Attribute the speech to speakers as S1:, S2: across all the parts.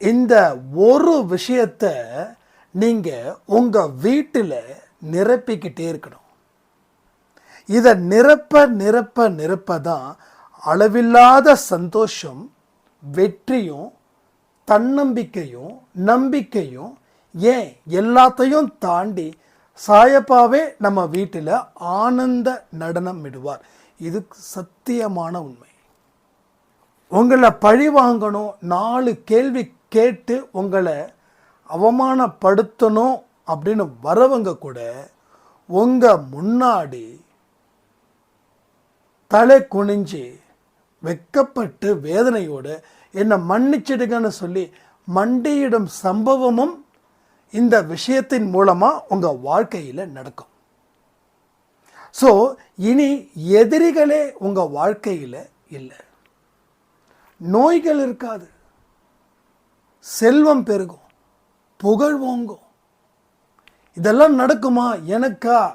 S1: இந்த ஒரு விஷயத்தை நீங்கள் உங்கள் வீட்டில் நிரப்பிக்கிட்டே இருக்கணும். இதை நிரப்ப நிரப்ப நிரப்ப தான் அளவில்லாத சந்தோஷம் வெற்றியும் தன்னம்பிக்கையும் நம்பிக்கையும் ஏன் எல்லாத்தையும் தாண்டி சாயப்பாவே நம்ம வீட்டில் ஆனந்த நடனம் விடுவார் இது சத்தியமான உண்மை. உங்களை பழி வாங்கணும் நாலு கேள்வி கேட்டு உங்களை அவமானப்படுத்தணும் அப்படின்னு வரவங்க கூட உங்கள் முன்னாடி தலை குனிஞ்சு வெக்கப்பட்டு வேதனையோடு என்னை மன்னிச்சிடுங்கன்னு சொல்லி மண்டியிடும் சம்பவமும் இந்த விஷயத்தின் மூலமாக உங்கள் வாழ்க்கையில் நடக்கும். ஸோ இனி எதிரிகளே உங்கள் வாழ்க்கையில் இல்லை. நோய்கள் இருக்காது. செல்வம் பெருகும் புகழ் ஓங்கும். இதெல்லாம் நடக்குமா? எனக்கா?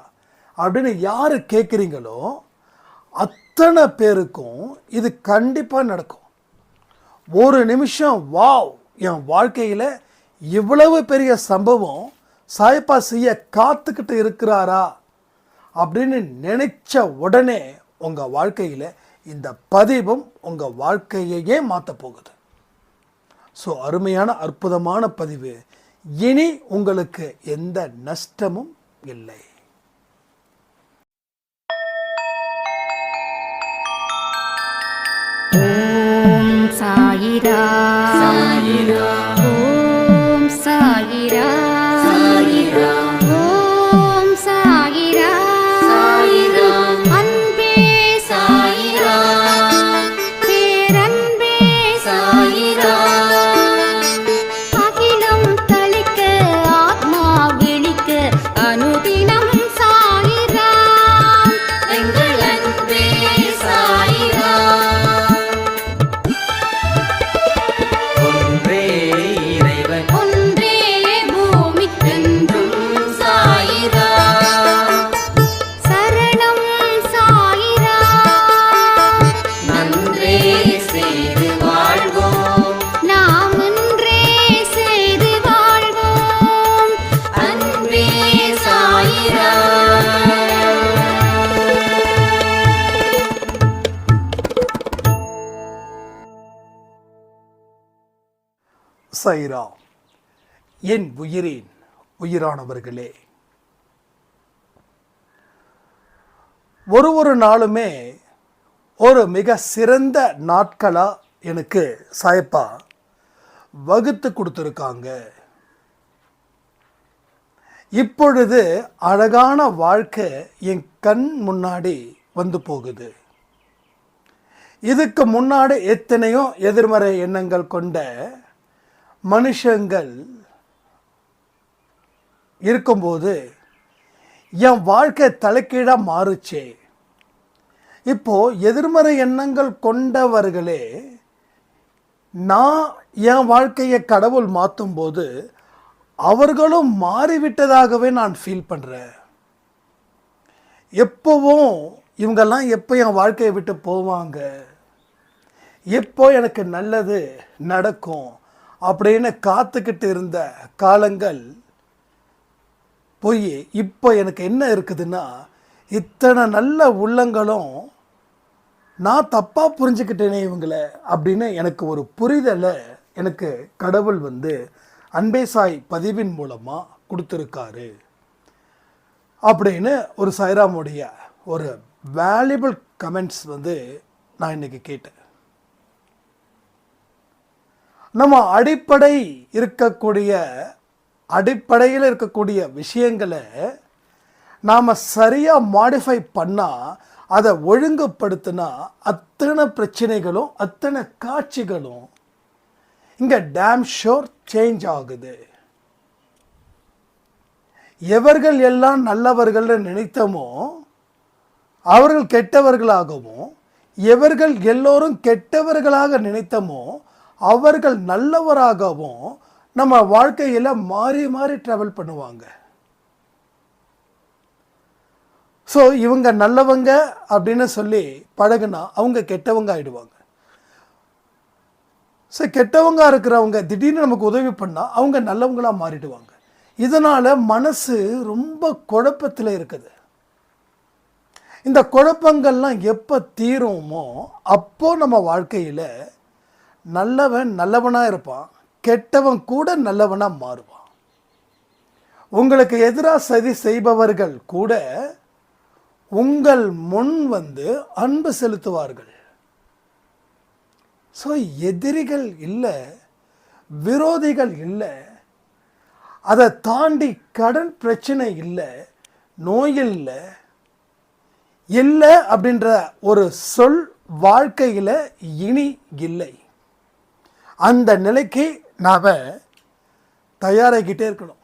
S1: அப்படின்னு யார் கேட்குறீங்களோ அத்தனை பேருக்கும் இது கண்டிப்பாக நடக்கும். ஒரு நிமிஷம் வாவ் என் வாழ்க்கையில் இவ்வளவு பெரிய சம்பவம் சாய்ப்பா செய்ய காத்துக்கிட்டு இருக்கிறாரா? அப்படின்னு நினைச்ச உடனே உங்கள் வாழ்க்கையில் இந்த பதிவும் உங்கள் வாழ்க்கையையே மாற்ற போகுது. ஸோ அருமையான அற்புதமான பதிவு. இனி உங்களுக்கு எந்த நஷ்டமும் இல்லை.
S2: சாயிரா
S1: சைரா என் உயிரின் உயிரானவர்களே. ஒரு ஒரு நாளுமே ஒரு மிக சிறந்த நாட்களாக எனக்கு சாயப்பா வகுத்து கொடுத்துருக்காங்க. இப்பொழுது அழகான வாழ்க்கை என் கண் முன்னாடி வந்து போகுது. இதுக்கு முன்னாடி எத்தனையோ எதிர்மறை எண்ணங்கள் கொண்ட மனுஷங்கள் இருக்கும்போது என் வாழ்க்கை தலைக்கீழாக மாறுச்சே. இப்போ எதிர்மறை எண்ணங்கள் கொண்டவர்களே நான் என் வாழ்க்கையை கடவுள் மாற்றும்போது அவர்களும் மாறிவிட்டதாகவே நான் ஃபீல் பண்ணுறேன் எப்போவும் இவங்கெல்லாம் எப்போ என் வாழ்க்கையை விட்டு போவாங்க? எப்போ எனக்கு நல்லது நடக்கும்? அப்படின்னு காத்துக்கிட்டு இருந்த காலங்கள் போய் இப்போ எனக்கு என்ன இருக்குதுன்னா இத்தனை நல்ல உள்ளங்களும் நான் தப்பாக புரிஞ்சுக்கிட்டேனே இவங்களை அப்படின்னு எனக்கு ஒரு புரிதலை எனக்கு கடவுள் வந்து அன்பே சாய் பதிவின் மூலமாக கொடுத்துருக்காரு. அப்படின்னு ஒரு சைராமுடைய ஒரு வேல்யூபிள் கமெண்ட்ஸ் வந்து நான் இன்றைக்கி கேட்டேன். நம்ம அடிப்படை இருக்கக்கூடிய அடிப்படையில் இருக்கக்கூடிய விஷயங்களை நாம் சரியாக மாடிஃபை பண்ணால் அதை ஒழுங்குபடுத்தினா அத்தனை பிரச்சனைகளும் அத்தனை காட்சிகளும் இங்கே டேம் ஷோர் சேஞ்ச் ஆகுது. எவர்கள் எல்லாம் நல்லவர்கள்னு நினைத்தோமோ அவர்கள் கெட்டவர்களாகவும் எவர்கள் எல்லோரும் கெட்டவர்களாக நினைத்தமோ அவர்கள் நல்லவராகவும் நம்ம வாழ்க்கையில் மாறி மாறி ட்ராவல் பண்ணுவாங்க. ஸோ இவங்க நல்லவங்க அப்படின்னு சொல்லி பழகுனா அவங்க கெட்டவங்க ஆகிடுவாங்க ஸோ கெட்டவங்க இருக்கிறவங்க திடீர்னு நமக்கு உதவி பண்ணால் அவங்க நல்லவங்களாக மாறிடுவாங்க. இதனால் மனசு ரொம்ப குழப்பத்தில் இருக்குது. இந்த குழப்பங்கள்லாம் எப்போ தீருமோ அப்போது நம்ம வாழ்க்கையில் நல்லவன் நல்லவனாக இருப்பான் கெட்டவன் கூட நல்லவனாக மாறுவான். உங்களுக்கு எதிராக சதி செய்பவர்கள் கூட உங்கள் முன் வந்து அன்பு செலுத்துவார்கள். ஸோ எதிரிகள் இல்லை விரோதிகள் இல்லை அதை தாண்டி கடன் பிரச்சனை இல்லை நோய் இல்லை இல்லை அப்படின்ற ஒரு சொல் வாழ்க்கையில் இனி இல்லை. அந்த நிலைக்கு நாம் தயாராகிக்கிட்டே இருக்கணும்.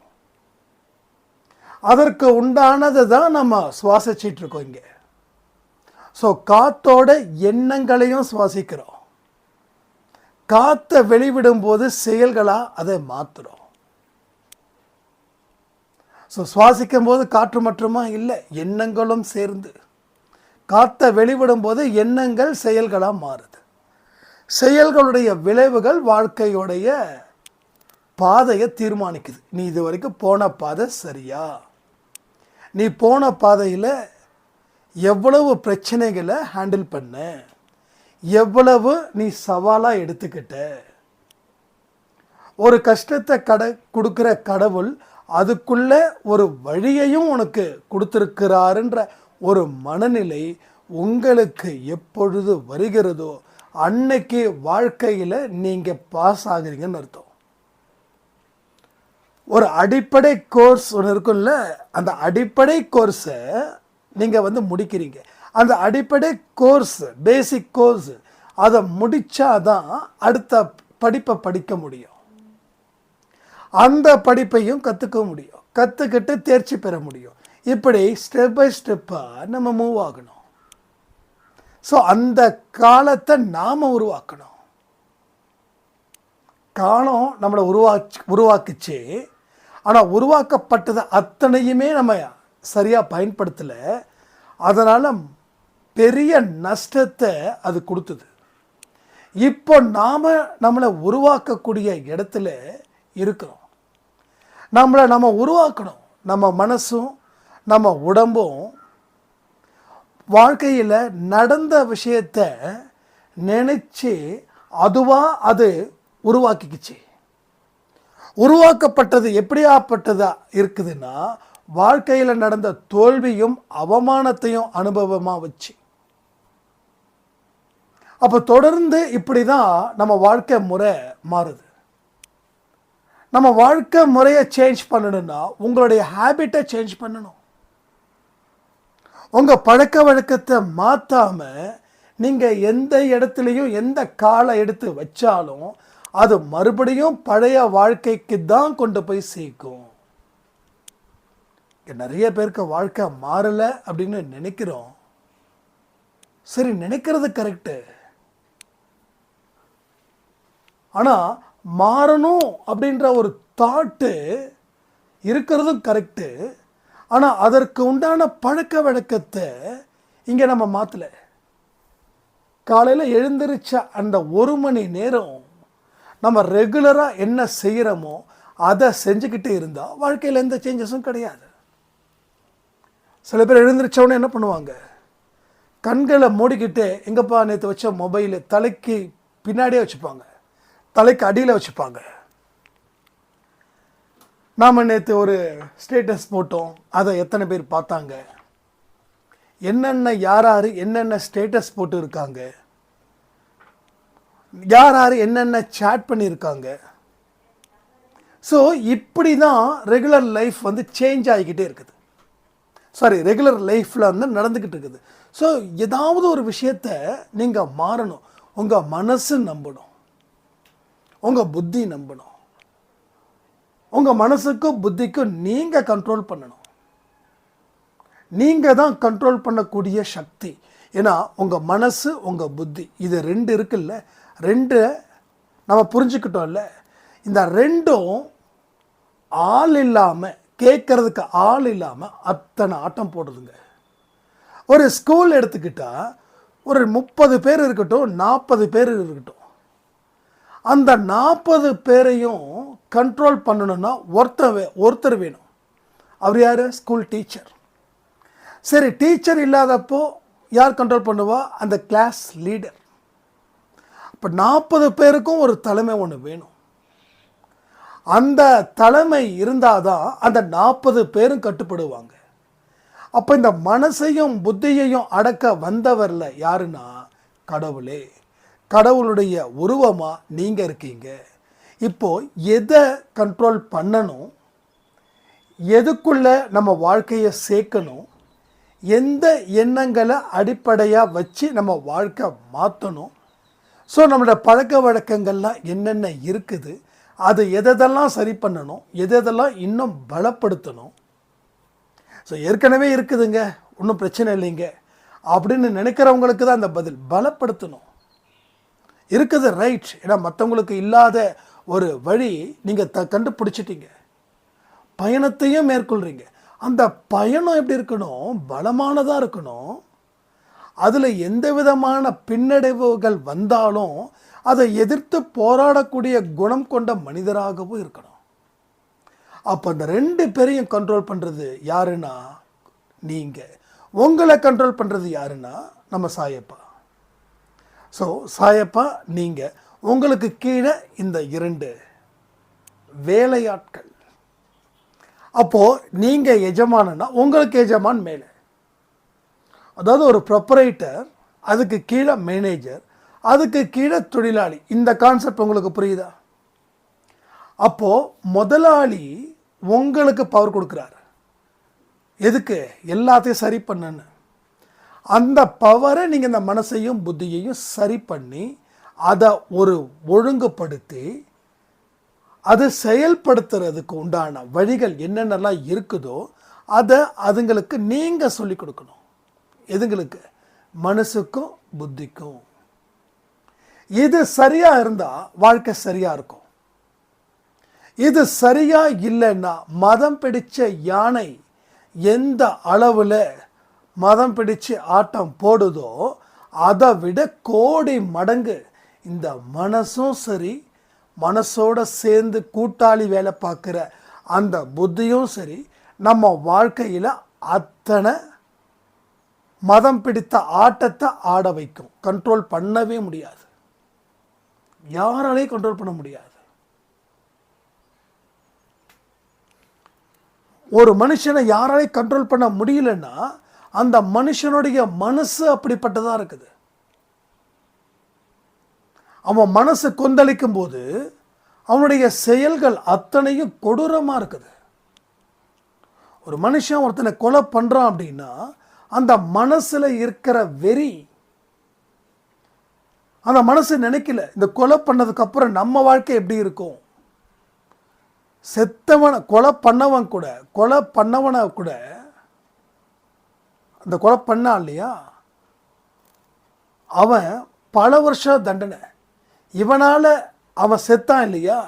S1: அதற்கு உண்டானது தான் நம்ம சுவாசிச்சிட்டு இருக்கோம் இங்கே. ஸோ காத்தோட எண்ணங்களையும் சுவாசிக்கிறோம். காற்றை வெளிவிடும்போது செயல்களாக அதை மாற்றுறோம் ஸோ சுவாசிக்கும் போது காற்று மட்டுமா இல்லை எண்ணங்களும் சேர்ந்து. காற்றை வெளிவிடும் போது எண்ணங்கள் செயல்களாக மாறுது. செயல்களுடைய விளைவுகள் வாழ்க்கையுடைய பாதையை தீர்மானிக்குது. நீ இது வரைக்கும் போன பாதை சரியா? நீ போன பாதையில் எவ்வளவு பிரச்சனைகளை ஹேண்டில் பண்ண? எவ்வளவு நீ சவாலாக எடுத்துக்கிட்ட? ஒரு கஷ்டத்தை கட கொடுக்குற கடவுள் அதுக்குள்ள ஒரு வழியையும் உனக்கு கொடுத்துருக்கிறாருன்ற ஒரு மனநிலை உங்களுக்கு எப்பொழுது வருகிறதோ அன்னைக்கு வாழ்க்கையில் நீங்கள் பாஸ் ஆகுறீங்கன்னு அர்த்தம். ஒரு அடிப்படை கோர்ஸ் ஒன்று இருக்கும்ல அந்த அடிப்படை கோர்ஸை நீங்கள் வந்து முடிக்கிறீங்க. அந்த அடிப்படை கோர்ஸ் பேசிக் கோர்ஸ் அதை முடித்தாதான் அடுத்த படிப்பை படிக்க முடியும். அந்த படிப்பையும் கற்றுக்க முடியும். கற்றுக்கிட்டு தேர்ச்சி பெற முடியும். இப்படி ஸ்டெப் பை ஸ்டெப்பாக நம்ம மூவ் ஆகணும். ஸோ அந்த காலத்தை நாம் உருவாக்கணும். காலம் நம்மளை உருவாச்சு உருவாக்குச்சு. ஆனால் உருவாக்கப்பட்டது அத்தனையுமே நம்ம சரியாக பயன்படுத்தலை. அதனால் பெரிய நஷ்டத்தை அது கொடுத்தது. இப்போ நாம் நம்மளை உருவாக்கக்கூடிய இடத்துல இருக்கிறோம். நம்மளை நம்ம உருவாக்கணும். நம்ம மனசும் நம்ம உடம்பும் வாழ்க்கையில் நடந்த விஷயத்த நினச்சி அதுவாக அது உருவாக்கிக்கிச்சு. உருவாக்கப்பட்டது எப்படியாப்பட்டதா இருக்குதுன்னா வாழ்க்கையில் நடந்த தோல்வியும் அவமானத்தையும் அனுபவமாக வச்சு. அப்போ தொடர்ந்து இப்படி தான் நம்ம வாழ்க்கை முறை மாறுது. நம்ம வாழ்க்கை முறையை சேஞ்ச் பண்ணணும்னா உங்களுடைய ஹேபிட்டை சேஞ்ச் பண்ணணும். உங்கள் பழக்க வழக்கத்தை மாற்றாமல் நீங்கள் எந்த இடத்துலையும் எந்த காலை எடுத்து வச்சாலும் அது மறுபடியும் பழைய வாழ்க்கைக்கு தான் கொண்டு போய் சேர்க்கும். நிறைய பேருக்கு வாழ்க்கை மாறலை அப்படின்னு நினைக்கிறோம். சரி நினைக்கிறது கரெக்டு ஆனால் மாறணும் அப்படின்ற ஒரு தாட்டு இருக்கிறதும் கரெக்டு ஆனால் அதற்கு உண்டான பழக்க வழக்கத்தை இங்கே நம்ம மாற்றலை காலையில் எழுந்திருச்ச அந்த ஒரு மணி நேரம் நம்ம ரெகுலராக என்ன செய்கிறோமோ அதை செஞ்சுக்கிட்டு இருந்தால் வாழ்க்கையில் எந்த சேஞ்சஸும் கிடையாது. சில பேர் எழுந்திரிச்சவொடனே என்ன பண்ணுவாங்க? கண்களை மூடிக்கிட்டு எங்கப்பா நேற்று வச்ச மொபைலு தலைக்கு பின்னாடியே வச்சுப்பாங்க. தலைக்கு அடியில் வச்சுப்பாங்க. நாம் நேற்று ஒரு ஸ்டேட்டஸ் போட்டோம். அதை எத்தனை பேர் பார்த்தாங்க? என்னென்ன யார் யார் என்னென்ன ஸ்டேட்டஸ் போட்டு இருக்காங்க யார் யார் என்னென்ன சேட் பண்ணியிருக்காங்க? ஸோ இப்படி தான் ரெகுலர் லைஃப் வந்து சேஞ்ச் ஆகிக்கிட்டே இருக்குது. சாரி ரெகுலர் லைஃப்பில் வந்து நடந்துக்கிட்டு இருக்குது. ஸோ ஏதாவது ஒரு விஷயத்த நீங்கள் மாறணும். உங்கள் மனசு நம்பணும். உங்கள் புத்தி நம்பணும். உங்கள் மனசுக்கும் புத்திக்கும் நீங்கள் கண்ட்ரோல் பண்ணணும். நீங்கள் தான் கண்ட்ரோல் பண்ணக்கூடிய சக்தி. ஏன்னா உங்கள் மனசு உங்கள் புத்தி இது ரெண்டு இருக்குல்ல? ரெண்டு நம்ம புரிஞ்சுக்கிட்டோம்ல? இந்த ரெண்டும் ஆள் இல்லாமல் கேட்குறதுக்கு ஆள் இல்லாமல் அத்தனை ஆட்டம் போடுதுங்க. ஒரு ஸ்கூல் எடுத்துக்கிட்டால் ஒரு முப்பது பேர் இருக்கட்டும் நாற்பது பேர் இருக்கட்டும். அந்த நாற்பது பேரையும் கண்ட்ரோல் பண்ணணும்னா ஒருத்தர் வே- ஒருத்தர் வேணும். அவர் யார்? ஸ்கூல் டீச்சர் சரி டீச்சர் இல்லாதப்போ யார் கண்ட்ரோல் பண்ணுவா? அந்த கிளாஸ் லீடர் இப்போ நாற்பது பேருக்கும் ஒரு தலைமை ஒன்று வேணும். அந்த தலைமை இருந்தால் தான் அந்த நாற்பது பேரும் கட்டுப்படுவாங்க. அப்போ இந்த மனசையும் புத்தியையும் அடக்க வந்தவரில் யாருன்னா கடவுளே. கடவுளுடைய உருவமாக நீங்கள் இருக்கீங்க. இப்போது எதை கண்ட்ரோல் பண்ணணும்? எதுக்குள்ளே நம்ம வாழ்க்கையை சேர்க்கணும்? எந்த எண்ணங்களை அடிப்படையாக வச்சு நம்ம வாழ்க்கை மாற்றணும் ஸோ நம்மளோட பழக்க வழக்கங்கள்லாம் என்னென்ன இருக்குது? அது எதெல்லாம் சரி பண்ணணும்? எதெல்லாம் இன்னும் பலப்படுத்தணும்? ஸோ ஏற்கனவே இருக்குதுங்க. ஒன்றும் பிரச்சனை இல்லைங்க. அப்படின்னு நினைக்கிறவங்களுக்கு தான் அந்த பதில். பலப்படுத்தணும். இருக்குது ரைட் ஏன்னா மற்றவங்களுக்கு இல்லாத ஒரு வழி நீங்கள் த கண்டுபிடிச்சிட்டீங்க. பயணத்தையும் மேற்கொள்கிறீங்க அந்த பயணம் எப்படி இருக்கணும்? பலமானதாக இருக்கணும். அதில் எந்த விதமான பின்னடைவுகள் வந்தாலும் அதை எதிர்த்து போராடக்கூடிய குணம் கொண்ட மனிதராகவும் இருக்கணும். அப்போ அந்த ரெண்டு பேரையும் கண்ட்ரோல் பண்ணுறது யாருன்னா? நீங்கள் உங்களை கண்ட்ரோல் பண்ணுறது யாருன்னா? நம்ம சாயப்பா. ஸோ சாயப்பா நீங்கள் உங்களுக்கு கீழே இந்த இரண்டு வேலையாட்கள். அப்போது நீங்கள் எஜமானன்னா உங்களுக்கு எஜமான் மேலே. அதாவது ஒரு ப்ரொப்பரேட்டர் அதுக்கு கீழே மேனேஜர் அதுக்கு கீழே தொழிலாளி. இந்த கான்செப்ட் உங்களுக்கு புரியுதா? அப்போது முதலாளி உங்களுக்கு பவர் கொடுக்குறாரு. எதுக்கு? எல்லாத்தையும் சரி பண்ணுன்னு. அந்த பவரை நீங்கள் இந்த மனசையும் புத்தியையும் சரி பண்ணி அதை ஒரு ஒழுங்குபடுத்தி அது செயல்படுத்துறதுக்கு உண்டான வழிகள் என்னென்னலாம் இருக்குதோ அதை அதுங்களுக்கு நீங்கள் சொல்லிக் கொடுக்கணும். எதுங்களுக்கு? மனசுக்கும் புத்திக்கும். இது சரியாக இருந்தால் வாழ்க்கை சரியாக இருக்கும். இது சரியா இல்லைன்னா மதம் பிடிச்ச யானை எந்த அளவில் மதம் பிடிச்சு ஆட்டம் போடுதோ அதை விட கோடி மடங்கு இந்த மனசும் சரி மனசோட சேர்ந்து கூட்டாளி வேலை பார்க்குற அந்த புத்தியும் சரி நம்ம வாழ்க்கையில் அத்தனை மதம் பிடித்த ஆட்டத்தை ஆட வைக்கும். கண்ட்ரோல் பண்ணவே முடியாது. யாராலையும் கண்ட்ரோல் பண்ண முடியாது. ஒரு மனுஷனை யாராலையும் கண்ட்ரோல் பண்ண முடியலன்னா அந்த மனுஷனுடைய மனசு அப்படிப்பட்டதாக இருக்குது. அவன் மனசு கொந்தளிக்கும் போது அவனுடைய செயல்கள் அத்தனையும் கொடூரமாக இருக்குது. ஒரு மனுஷன் ஒருத்தனை கொலை பண்ணுறான் அப்படின்னா அந்த மனசில் இருக்கிற வெறி அந்த மனசு நினைக்கல இந்த கொலை பண்ணதுக்கு அப்புறம் நம்ம வாழ்க்கை எப்படி இருக்கும்? செத்தவனை கொலை பண்ணவன் கூட கொலை பண்ணவனை கூட அந்த கொலை பண்ணான் இல்லையா? அவன் பல வருஷம் தண்டனை. இவனால் அவன் செத்தான் இல்லையா?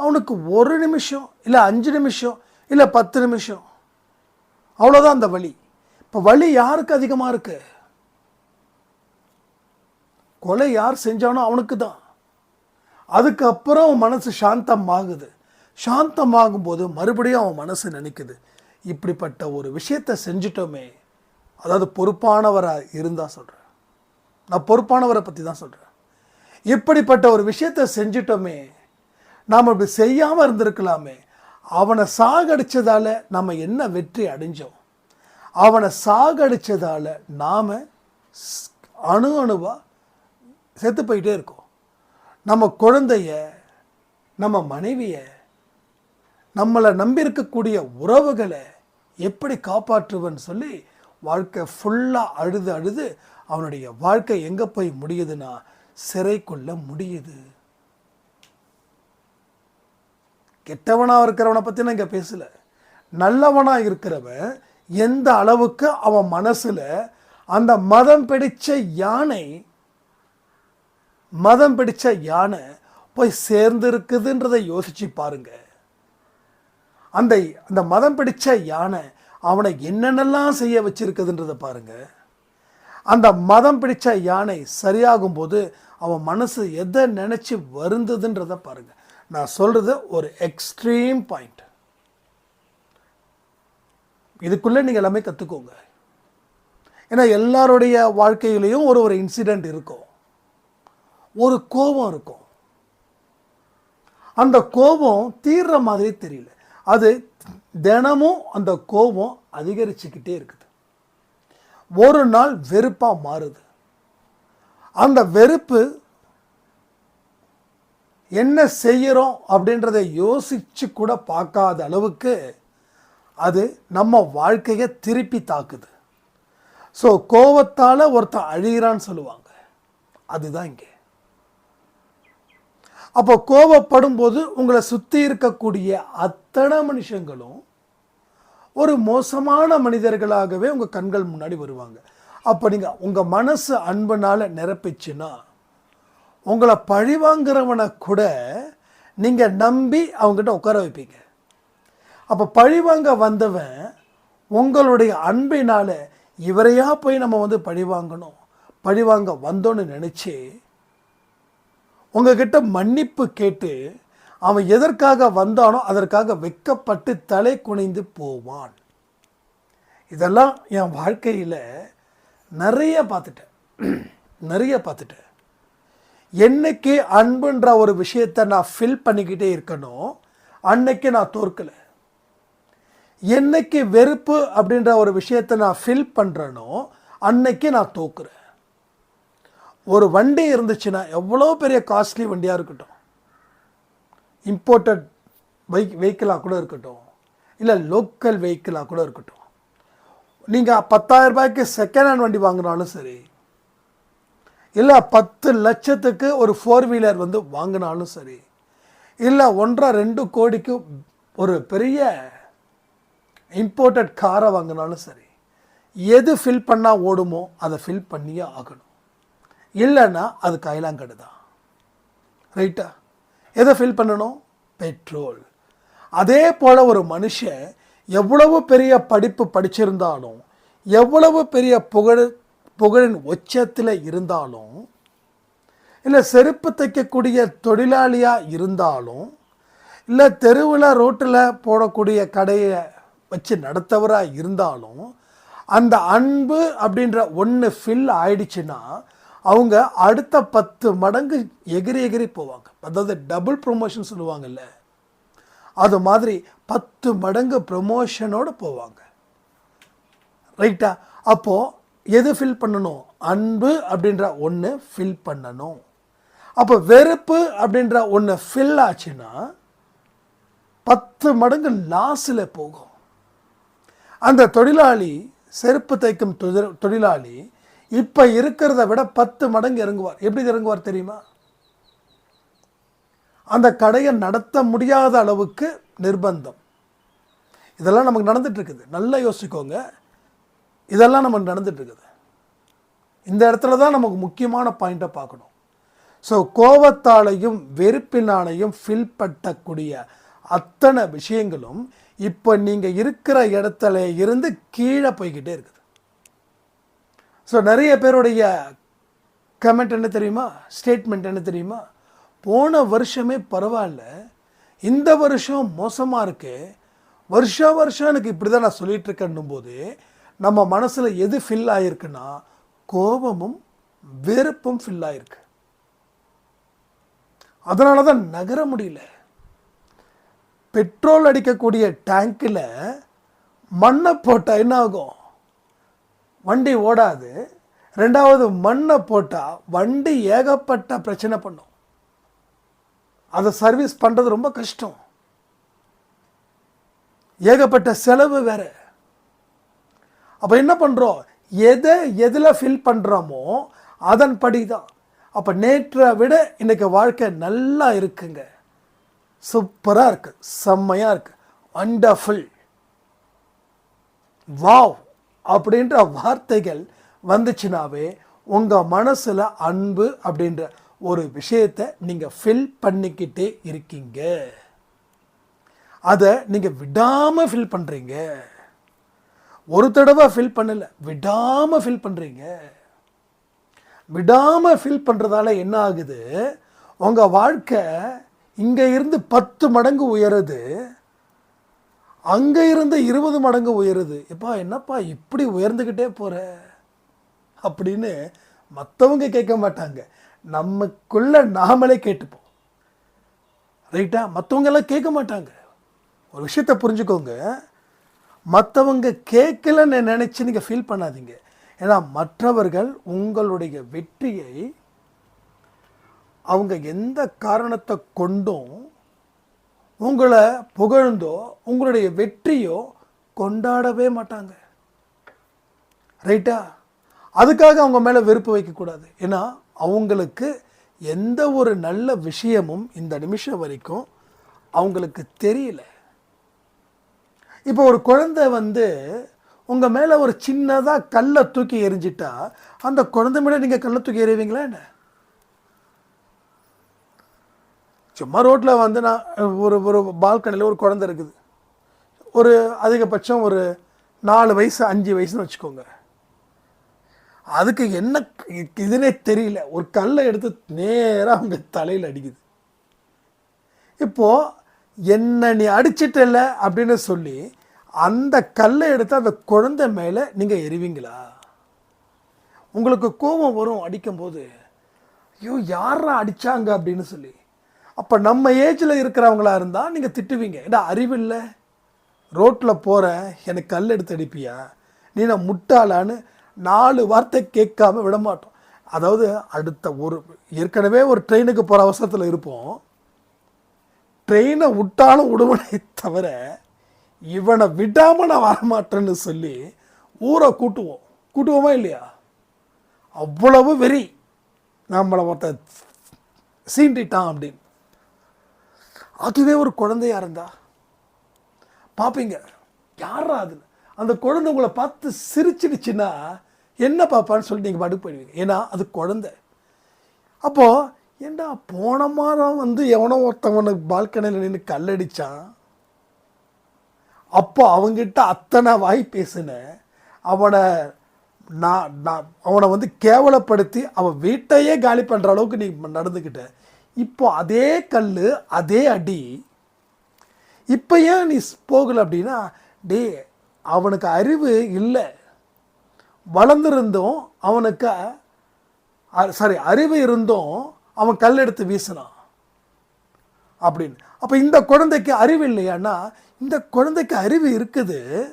S1: அவனுக்கு ஒரு நிமிஷம் இல்லை அஞ்சு நிமிஷம் இல்லை பத்து நிமிஷம். அவ்வளோதான் அந்த வழி இப்போ வலி யாருக்கு அதிகமாக இருக்கு? கொலை யார் செஞ்சானோ அவனுக்கு தான் அதுக்கப்புறம் அவன் மனசு சாந்தமாகுது. போது மறுபடியும் அவன் மனசு நினைக்குது. இப்படிப்பட்ட ஒரு விஷயத்தை செஞ்சிட்டோமே அதாவது பொறுப்பானவராக இருந்தால் சொல்கிறேன் நான் பொறுப்பானவரை பற்றி தான் சொல்கிறேன் இப்படிப்பட்ட ஒரு விஷயத்தை செஞ்சிட்டோமே நாம் இப்படி செய்யாமல் இருந்திருக்கலாமே அவனை சாகடிச்சதால் நம்ம என்ன வெற்றி அடைஞ்சோம்? அவனை சாகடிச்சதால் நாம் அணு அணுவாக செத்து போயிட்டே இருக்கோம். நம்ம குழந்தைய நம்ம மனைவியை நம்மளை நம்பியிருக்கக்கூடிய உறவுகளை எப்படி காப்பாற்றுவன்னு சொல்லி வாழ்க்கை ஃபுல்லாக அழுது அழுது அவனுடைய வாழ்க்கை எங்கே போய் முடியுதுன்னா சிறை கொள்ள முடியுது. கெட்டவனாக இருக்கிறவனை பற்றி நான் இங்கே பேசலை. நல்லவனாக இருக்கிறவன் எந்த அளவுக்கு அவன் மனசில் அந்த மதம் பிடிச்ச யானை மதம் பிடிச்ச யானை போய் சேர்ந்து இருக்குதுன்றதை யோசிச்சு பாருங்க. அந்த அந்த மதம் பிடிச்ச யானை அவனை என்னென்னலாம் செய்ய வச்சிருக்குதுன்றதை பாருங்க. அந்த மதம் பிடிச்ச யானை சரியாகும் போது அவன் மனசு எதை நினச்சி வருந்ததுன்றதை பாருங்கள் நான் சொல்கிறது ஒரு எக்ஸ்ட்ரீம் பாயிண்ட் இதுக்குள்ளே நீங்கள் எல்லாமே கற்றுக்கோங்க ஏன்னா எல்லாருடைய வாழ்க்கையிலையும் ஒரு ஒரு இன்சிடெண்ட் இருக்கும். ஒரு கோபம் இருக்கும். அந்த கோபம் தீர்ற மாதிரி தெரியல. அது தினமும் அந்த கோபம் அதிகரிச்சுக்கிட்டே இருக்குது. ஒரு நாள் வெறுப்பாக மாறுது. அந்த வெறுப்பு என்ன செய்கிறோம் அப்படின்றத யோசித்து கூட பார்க்காத அளவுக்கு அது நம்ம வாழ்க்கையை திருப்பி தாக்குது. ஸோ கோவத்தால் ஒருத்தன் அழிகிறான்னு சொல்லுவாங்க. அதுதான் இங்கே. அப்போ கோவப்படும் போது உங்களை சுற்றி இருக்கக்கூடிய அத்தனை மனுஷங்களும் ஒரு மோசமான மனிதர்களாகவே உங்கள் கண்கள் முன்னாடி வருவாங்க. அப்போ நீங்கள் உங்கள் மனசு அன்புனால் நிரப்பிச்சுன்னா உங்களை பழிவாங்கிறவனை கூட நீங்கள் நம்பி அவங்ககிட்ட உட்கார வைப்பீங்க. அப்போ பழிவாங்க வந்தவன் உங்களுடைய அன்பினால் இவரையா போய் நம்ம வந்து பழிவாங்கணும் பழிவாங்க வந்தோன்னு நினச்சி உங்ககிட்ட மன்னிப்பு கேட்டு அவன் எதற்காக வந்தானோ அதற்காக வெக்கப்பட்டு தலை குனிந்து போவான். இதெல்லாம் என் வாழ்க்கையில் நிறைய பார்த்துட்டேன். நிறைய பார்த்துட்டேன். என்னைக்கு அன்புன்ற ஒரு விஷயத்தை நான் ஃபில் பண்ணிக்கிட்டே இருக்கணும் அன்னைக்கு நான் தோற்கலை. என்னைக்கு வெறுப்பு அப்படின்ற ஒரு விஷயத்தை நான் ஃபில் பண்ணுறேனோ அன்னைக்கு நான் தோக்குறேன். ஒரு வண்டி இருந்துச்சுன்னா எவ்வளோ பெரிய காஸ்ட்லி வண்டியாக இருக்கட்டும். இம்போர்ட்டட் வெஹிக் வெஹிக்கிளாக கூட இருக்கட்டும். இல்லை லோக்கல் வெஹிக்கிளாக கூட இருக்கட்டும். நீங்கள் பத்தாயிரம் ரூபாய்க்கு செகண்ட் ஹேண்ட் வண்டி வாங்கினாலும் சரி இல்லை பத்து லட்சத்துக்கு ஒரு ஃபோர் வீலர் வந்து வாங்கினாலும் சரி இல்லை ஒன்றரை ரெண்டு கோடிக்கு ஒரு பெரிய இம்போர்ட்டட் காரை வாங்கினாலும் சரி எது ஃபில் பண்ணால் ஓடுமோ அதை ஃபில் பண்ணியே ஆகணும். இல்லைன்னா அது கைலாங்கடு தான். ரைட்டா எதை ஃபில் பண்ணணும்? பெட்ரோல் அதே போல் ஒரு மனுஷன் எவ்வளவு பெரிய படிப்பு படிச்சிருந்தாலும் எவ்வளவு பெரிய புகழ் புகழின் உச்சத்தில் இருந்தாலும் இல்லை செருப்பு தைக்கக்கூடிய தொழிலாளியாக இருந்தாலும் இல்லை தெருவில் ரோட்டில் போடக்கூடிய கடையை வச்சு நடத்தவராக இருந்தாலும் அந்த அன்பு அப்படின்ற ஒன்று ஃபில் ஆயிடுச்சுன்னா அவங்க அடுத்த பத்து மடங்கு எகிரி எகிரி போவாங்க. அதாவது டபுள் ப்ரொமோஷன் சொல்லுவாங்கல்ல. அது மாதிரி பத்து மடங்கு ப்ரொமோஷனோடு போவாங்க. ரைட்டா அப்போது எது ஃபில் பண்ணணும்? அன்பு அப்படின்ற ஒன்று ஃபில் பண்ணணும். அப்போ வெறுப்பு அப்படின்ற ஒன்று ஃபில் ஆச்சுன்னா பத்து மடங்கு லாஸில் போகும். அந்த தொழிலாளி செருப்பு தைக்கும் தொழிலாளி இப்போ இருக்கிறத விட பத்து மடங்கு இறங்குவார். எப்படி இறங்குவார் தெரியுமா? அந்த கடையை நடத்த முடியாத அளவுக்கு நிர்பந்தம். இதெல்லாம் நமக்கு நடந்துட்டு இருக்குது நல்லா யோசிக்கோங்க. இதெல்லாம் நமக்கு நடந்துகிட்ருக்குது இந்த இடத்துல தான் நமக்கு முக்கியமான பாயிண்ட்டை பார்க்கணும். ஸோ கோபத்தாலையும் வெறுப்பினாலையும் ஃபில் பட்டக்கூடிய அத்தனை விஷயங்களும் இப்போ நீங்கள் இருக்கிற இடத்துல இருந்து கீழே போய்கிட்டே இருக்குது. ஸோ நிறைய பேருடைய கமெண்ட் என்ன தெரியுமா? ஸ்டேட்மெண்ட் என்ன தெரியுமா? போன வருஷமே பரவாயில்ல. இந்த வருஷம் மோசமாக இருக்கு. வருஷா வருஷம் எனக்கு இப்படி தான் நான் சொல்லிகிட்ருக்கேன்னும் போது நம்ம மனசில் எது ஃபில் ஆகிருக்குன்னா கோபமும் வெறுப்பும் ஃபில் ஆகிருக்கு அதனால தான் நகர முடியல. பெட்ரோல் அடிக்கக்கூடிய டேங்க்கில் மண்ணை போட்டால் என்ன ஆகும்? வண்டி ஓடாது. ரெண்டாவது மண்ணை போட்டால் வண்டி ஏகப்பட்ட பிரச்சனை பண்ணும். அதை சர்வீஸ் பண்ணுறது ரொம்ப கஷ்டம். ஏகப்பட்ட செலவு வேறு. அப்போ என்ன பண்ணுறோம் எதை எதில் ஃபில் பண்ணுறோமோ அதன்படி தான். அப்போ நேற்றை விட இன்றைக்கி வாழ்க்கை நல்லா இருக்குங்க. சூப்பராக இருக்குது செம்மையாக இருக்குது வண்டர்ஃபுல் வாவ் அப்படின்ற வார்த்தைகள் வந்துச்சுனாவே உங்கள் மனசில் அன்பு அப்படின்ற ஒரு விஷயத்தை நீங்கள் ஃபில் பண்ணிக்கிட்டே இருக்கீங்க. அதை நீங்கள் விடாமல் ஃபில் பண்ணுறீங்க ஒரு தடவை ஃபில் பண்ணல விடாமல் ஃபில் பண்ணுறீங்க விடாமல் ஃபில் பண்ணுறதால என்ன ஆகுது? உங்கள் வாழ்க்கை இங்கே இருந்து பத்து மடங்கு உயருது. அங்கே இருந்து இருபது மடங்கு உயருது. எப்பா என்னப்பா இப்படி உயர்ந்துக்கிட்டே போகிற அப்படின்னு மற்றவங்க கேட்க மாட்டாங்க. நமக்குள்ள நாமளே கேட்டுப்போம். ரைட்டா? மற்றவங்கெல்லாம் கேட்க மாட்டாங்க. ஒரு விஷயத்த புரிஞ்சுக்கோங்க. மற்றவங்க கேட்கலன்னு நினச்சி நீங்கள் ஃபீல் பண்ணாதீங்க. ஏன்னா மற்றவர்கள் உங்களுடைய வெற்றியை அவங்க எந்த காரணத்தை கொண்டும் உங்களை புகழ்ந்தோ உங்களுடைய வெற்றியோ கொண்டாடவே மாட்டாங்க. ரைட்டா? அதுக்காக அவங்க மேலே வெறுப்பு வைக்கக்கூடாது. ஏன்னா அவங்களுக்கு எந்த ஒரு நல்ல விஷயமும் இந்த நிமிஷம் வரைக்கும் அவங்களுக்கு தெரியல. இப்போ ஒரு குழந்தை வந்து உங்கள் மேலே ஒரு சின்னதாக கல்லை தூக்கி எறிஞ்சிட்டா அந்த குழந்தை மேலே நீங்கள் கல்லை தூக்கி எறிவீங்களா என்ன? சும்மா ரோட்டில் வந்து நான் ஒரு ஒரு பால்கனியில் ஒரு குழந்தை இருக்குது. ஒரு அதிகபட்சம் ஒரு நாலு வயசு அஞ்சு வயசுன்னு வச்சுக்கோங்க. அதுக்கு என்ன இதுனே தெரியல. ஒரு கல்லை எடுத்து நேராக அவங்க தலையில் அடிக்குது. இப்போது என்ன நீ அடிச்சிட்டல அப்படின்னு சொல்லி அந்த கல்லை எடுத்து அந்த குழந்தை மேலே நீங்கள் எறிவீங்களா? உங்களுக்கு கோபம் வரும் அடிக்கும்போது. ஐயோ யாரா அடித்தாங்க அப்படின்னு சொல்லி. அப்போ நம்ம ஏஜில் இருக்கிறவங்களா இருந்தால் நீங்கள் திட்டுவீங்க. ஏடா அறிவில்லை. ரோட்டில் போகிறேன் எனக்கு கல் எடுத்து அடிப்பியா? நீ நான் முட்டாளான்னு நாலு வார்த்தை கேட்காம விட மாட்டோம் அதாவது அடுத்த ஒரு ஏற்கனவே ஒரு ட்ரெயினுக்கு போகிற அவசரத்தில் இருப்போம். ட்ரெயினை விட்டாலும் விடுவனே தவிர இவனை விடாமல் நான் வரமாட்டேன்னு சொல்லி ஊரை கூட்டுவோம். கூட்டுவோமா இல்லையா? அவ்வளவு வெறி. நம்மளை ஒருத்த சீண்டிட்டான் அப்படின்னு. அதுவே ஒரு குழந்தையாக இருந்தா? பார்ப்பீங்க யாரா அது? அந்த குழந்தை உங்களை பார்த்து சிரிச்சிடுச்சுன்னா என்ன பாப்பான்னு சொல்லிட்டு நீங்கள் பாட்டுக்கு போயிடுவீங்க. ஏன்னா அது குழந்தை. அப்போது ஏண்டா போன மாதம் வந்து எவனோ ஒருத்தவனுக்கு பால்கனியில் நின்று கல்லடித்தான் அப்போ அவங்ககிட்ட அத்தனை வாய் பேசினேன் அவனை நான் நான் அவனை வந்து கேவலப்படுத்தி அவன் வீட்டையே காலி பண்ணுற அளவுக்கு நீ நடந்துக்கிட்ட. இப்போ அதே கல் அதே அடி. இப்போ ஏன் நீ போகலை அப்படின்னா டே அவனுக்கு அறிவு இல்லை. வளர்ந்துருந்தும் அவனுக்கு சாரி அறிவு இருந்தும் அவன் கல் எடுத்து வீசினான். அப்படின்னு. அப்போ இந்த குழந்தைக்கு அறிவு இல்லையான்னா இந்த குழந்தைக்கு அறிவு இருக்குது.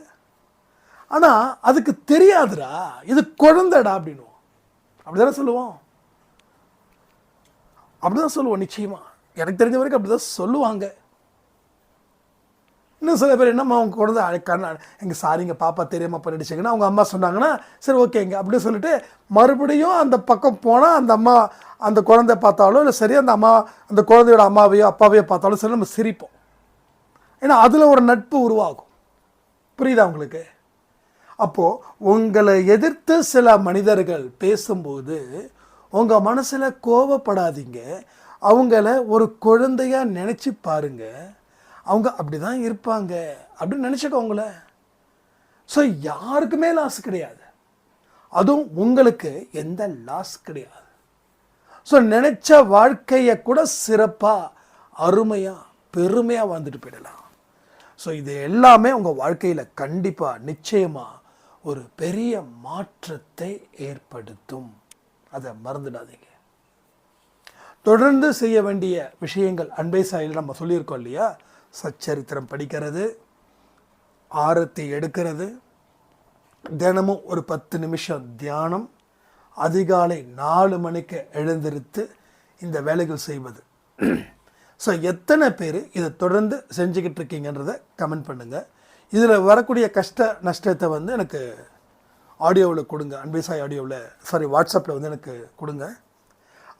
S1: ஆனால் அதுக்கு தெரியாதுடா. இது குழந்தைடா அப்படின்னுவோம். அப்படிதானே சொல்லுவோம்? அப்படிதான் சொல்லுவோம் நிச்சயமா. எனக்கு தெரிஞ்ச வரைக்கும் அப்படிதான் சொல்லுவாங்க. இன்னும் சில பேர் என்னம்மா அவங்க குழந்தை அழ- கண்ணா எங்கள் சாரிங்க பாப்பா தெரியாமல் பண்ணிடுச்சிங்கன்னா அவங்க அம்மா சொன்னாங்கன்னா சரி ஓகேங்க அப்படின்னு சொல்லிட்டு மறுபடியும் அந்த பக்கம் போனால் அந்த அம்மா அந்த குழந்தை பார்த்தாலும் இல்லை சரி அந்த அம்மா அந்த குழந்தையோட அம்மாவையோ அப்பாவையோ பார்த்தாலும் சரி நம்ம சிரிப்போம். ஏன்னா அதில் ஒரு நட்பு உருவாகும். புரியுதா உங்களுக்கு? அப்போது உங்களை எதிர்த்து சில மனிதர்கள் பேசும்போது உங்கள் மனசில் கோவப்படாதீங்க. அவங்கள ஒரு குழந்தையாக நினச்சி பாருங்கள் அவங்க அப்படி தான் இருப்பாங்க அப்படின்னு நினச்சிக்கோங்கள ஸோ யாருக்குமே லாஸ் கிடையாது. அதுவும் உங்களுக்கு எந்த லாஸ் கிடையாது. ஸோ நினச்ச வாழ்க்கையை கூட சிறப்பாக அருமையாக பெருமையாக வாழ்ந்துட்டு போயிடலாம். ஸோ இது எல்லாமே உங்கள் வாழ்க்கையில் கண்டிப்பாக நிச்சயமாக ஒரு பெரிய மாற்றத்தை ஏற்படுத்தும். அதை மறந்துடாதீங்க. தொடர்ந்து செய்ய வேண்டிய விஷயங்கள் அன்பை சாயில் நம்ம சொல்லியிருக்கோம் இல்லையா? சச்சரித்திரம் படிக்கிறது ஆரத்தி எடுக்கிறது. தினமும் ஒரு பத்து நிமிஷம் தியானம் அதிகாலை நாலு மணிக்கு எழுந்திருத்து இந்த வேலைகள் செய்வது. ஸோ எத்தனை பேர் இதை தொடர்ந்து செஞ்சுக்கிட்டு இருக்கீங்கன்றதை கமெண்ட் பண்ணுங்கள் இதில் வரக்கூடிய கஷ்ட நஷ்டத்தை வந்து எனக்கு ஆடியோவில் கொடுங்க. அன்பேசாய் ஆடியோவில் சாரி வாட்ஸ்அப்பில் வந்து எனக்கு கொடுங்க.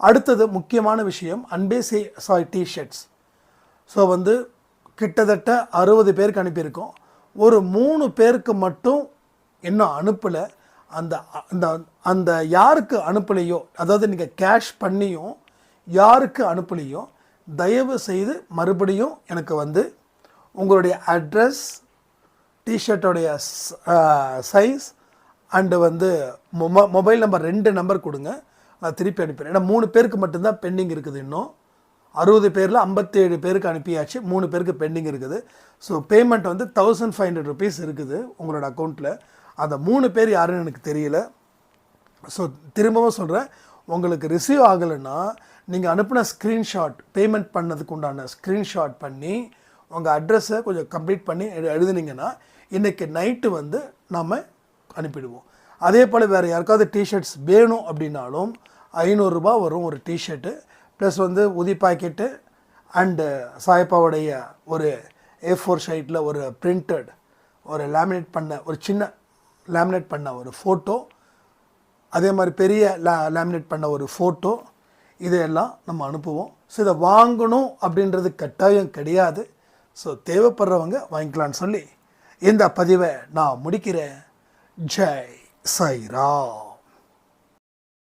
S1: அடுத்தது முக்கியமான விஷயம் அன்பேசே சாய் டிஷர்ட்ஸ் ஸோ வந்து கிட்டத்தட்ட அறுபது பேருக்கு அனுப்பியிருக்கோம். ஒரு மூணு பேருக்கு மட்டும் இன்னும் அனுப்பலை. அந்த அந்த அந்த யாருக்கு அனுப்பலையோ அதாவது நீங்கள் கேஷ் பண்ணியும் யாருக்கு அனுப்பலையோ தயவு செய்து மறுபடியும் எனக்கு வந்து உங்களுடைய அட்ரஸ் டிஷர்ட்டோடைய சைஸ் அண்டு வந்து மொபைல் நம்பர் ரெண்டு நம்பர் கொடுங்க. நான் திருப்பி அனுப்பிடுறேன். ஏன்னா மூணு பேருக்கு மட்டும்தான் பெண்டிங் இருக்குது இன்னும். அறுபது பேரில் ஐம்பத்தேழு பேருக்கு அனுப்பியாச்சு. மூணு பேருக்கு பெண்டிங் இருக்குது. ஸோ பேமெண்ட் வந்து தௌசண்ட் ஃபைவ் ஹண்ட்ரட் ருபீஸ் இருக்குது உங்களோட அக்கௌண்ட்டில் அந்த மூணு பேர் யாருன்னு எனக்கு தெரியல. ஸோ திரும்பவும் சொல்கிறேன் உங்களுக்கு ரிசீவ் ஆகலைன்னா நீங்கள் அனுப்பின ஸ்க்ரீன்ஷாட் பேமெண்ட் பண்ணதுக்கு உண்டான ஸ்க்ரீன்ஷாட் பண்ணி உங்கள் அட்ரஸை கொஞ்சம் கம்ப்ளீட் பண்ணி எழு- எழுதுனீங்கன்னா இன்றைக்கி நைட்டு வந்து நாம் அனுப்பிடுவோம். அதே போல் வேறு யாருக்காவது டிஷர்ட்ஸ் வேணும் அப்படின்னாலும் ஐநூறுரூபா வரும் ஒரு டிஷர்ட்டு ப்ளஸ் வந்து உதி பாக்கெட்டு அண்டு சாயப்பாவுடைய ஒரு ஏ ஃபோர் ஷைட்டில் ஒரு பிரிண்டட் ஒரு லேமினேட் பண்ண ஒரு சின்ன லேமினேட் பண்ண ஒரு ஃபோட்டோ அதே மாதிரி பெரிய லே லேமினேட் பண்ண ஒரு ஃபோட்டோ இதையெல்லாம் நம்ம அனுப்புவோம். ஸோ இதை வாங்கணும் அப்படின்றது கட்டாயம் கிடையாது. ஸோ தேவைப்படுறவங்க வாங்கிக்கலான்னு சொல்லி இந்த பதிவை நான் முடிக்கிறேன். ஜெய் சைராம்